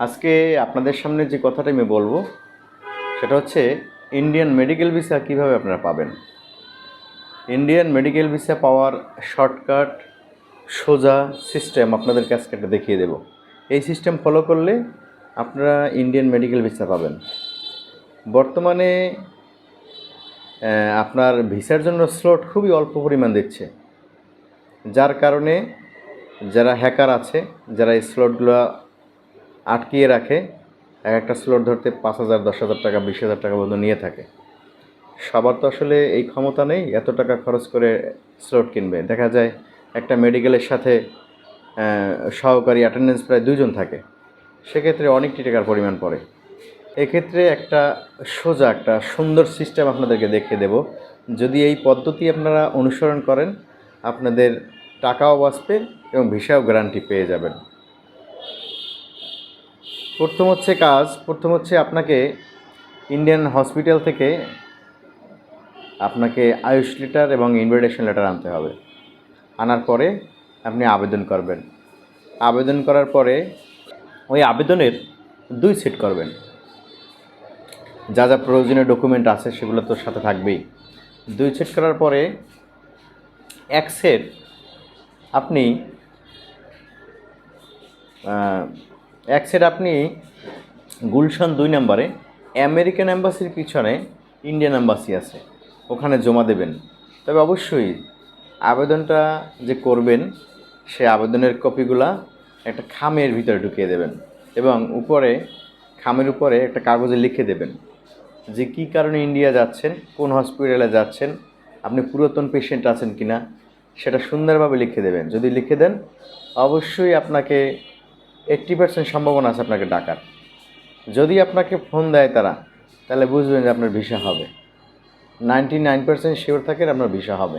আজকে আপনাদের সামনে যে কথাটা আমি বলব, সেটা হচ্ছে ইন্ডিয়ান মেডিকেল ভিসা কীভাবে আপনারা পাবেন? ইন্ডিয়ান মেডিকেল ভিসা পাওয়ার শর্টকাট সোজা সিস্টেম আপনাদের আজকে একটা দেখিয়ে দেব। এই সিস্টেম ফলো করলে আপনারা ইন্ডিয়ান মেডিকেল ভিসা পাবেন। বর্তমানে আপনার ভিসার জন্য স্লট খুবই অল্প পরিমাণ দিচ্ছে। যার কারণে যারা হ্যাকার আছে, যারা এই স্লটগুলো আটকিয়ে রাখে, এক একটা স্লট ধরতে পাঁচ হাজার, দশ হাজার টাকা, বিশ হাজার টাকা পর্যন্ত নিয়ে থাকে। সবার তো আসলে এই ক্ষমতা নেই, এত টাকা খরচ করে স্লট কিনবে। দেখা যায় একটা মেডিকেলের সাথে সহকারী অ্যাটেন্ডেন্স প্রায় দুজন থাকে। সেক্ষেত্রে অনেকটি টাকার পরিমাণ পড়ে। এক্ষেত্রে একটা সোজা, একটা সুন্দর সিস্টেম আপনাদেরকে দেখিয়ে দেব। যদি এই পদ্ধতি আপনারা অনুসরণ করেন, আপনাদের টাকাও বাঁচবে এবং ভিসাও গ্যারান্টি পেয়ে যাবেন। প্রথম হচ্ছে কাজ, প্রথম হচ্ছে আপনাকে ইন্ডিয়ান হসপিটাল থেকে আপনাকে আয়ুষ লেটার এবং ইনভিটেশন লেটার আনতে হবে। আনার পরে আপনি আবেদন করবেন। আবেদন করার পরে ওই আবেদনের দুই সেট করবেন। যা যা প্রয়োজনীয় ডকুমেন্ট আছে সেগুলো তো সাথে থাকবেই। দুই সেট করার পরে এক সেট আপনি এক সেট আপনি গুলশান দুই নম্বরে, আমেরিকান অ্যাম্বাসির পিছনে ইন্ডিয়ান অ্যাম্বাসি আছে, ওখানে জমা দেবেন। তবে অবশ্যই আবেদনটা যে করবেন, সে আবেদনের কপিগুলা একটা খামের ভিতরে ঢুকিয়ে দেবেন এবং উপরে, খামের উপরে একটা কাগজে লিখে দেবেন যে কী কারণে ইন্ডিয়া যাচ্ছেন, কোন হসপিটালে যাচ্ছেন, আপনি পুরাতন পেশেন্ট আছেন কি না সেটা সুন্দরভাবে লিখে দেবেন। যদি লিখে দেন, অবশ্যই আপনাকে এইট্টি পার্সেন্ট সম্ভাবনা আছে আপনাকে ডাকার। যদি আপনাকে ফোন দেয় তারা, তাহলে বুঝবেন যে আপনার ভিসা হবে। নাইনটি নাইন পার্সেন্ট শিওর থাকেন আপনার ভিসা হবে।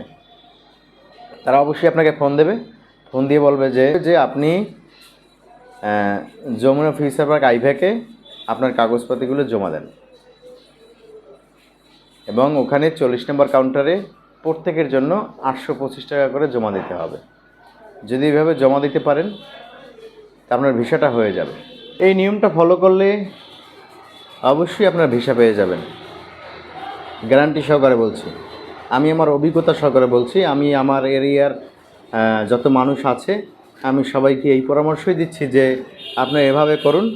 তারা অবশ্যই আপনাকে ফোন দেবে। ফোন দিয়ে বলবে যে যে আপনি যমুনা ফিউচার পার্ক আইভ্যাকে আপনার কাগজপাতিগুলো জমা দেন। এবং ওখানে চল্লিশ নম্বর কাউন্টারে প্রত্যেকের জন্য আটশো পঁচিশ টাকা করে জমা দিতে হবে। যদি এভাবে জমা দিতে পারেন আপনার ভিসাটা হয়ে যাবে। এই নিয়মটা ফলো করলে অবশ্যই আপনার ভিসা পেয়ে যাবেন। গ্যারান্টি সহকারে বলছি। আমি আমার অভিজ্ঞতা সহকারে বলছি। আমি আমার এরিয়ার যত মানুষ আছে, আমি সবাইকে এই পরামর্শই দিচ্ছি যে আপনারা এভাবে করুন।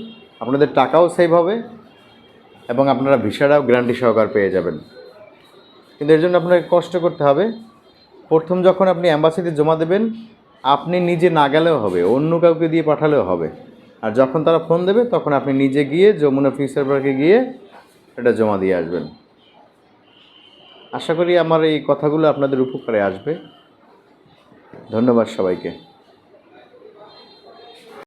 আপনাদের টাকাও সেভ হবে এবং আপনারা ভিসাটাও গ্যারান্টি সহকার পেয়ে যাবেন। কিন্তু এর জন্য আপনাকে কষ্ট করতে হবে। প্রথম যখন আপনি অ্যাম্বাসিতে জমা দেবেন আপনি নিজে না গেলেও হবে, অন্য কাউকে দিয়ে পাঠালেও হবে। আর যখন তারা ফোন দেবে, তখন আপনি নিজে গিয়ে যমুনা ফিউচার পার্কে গিয়ে এটা জমা দিয়ে আসবেন। আশা করি আমার এই কথাগুলো আপনাদের উপকারে আসবে। ধন্যবাদ সবাইকে।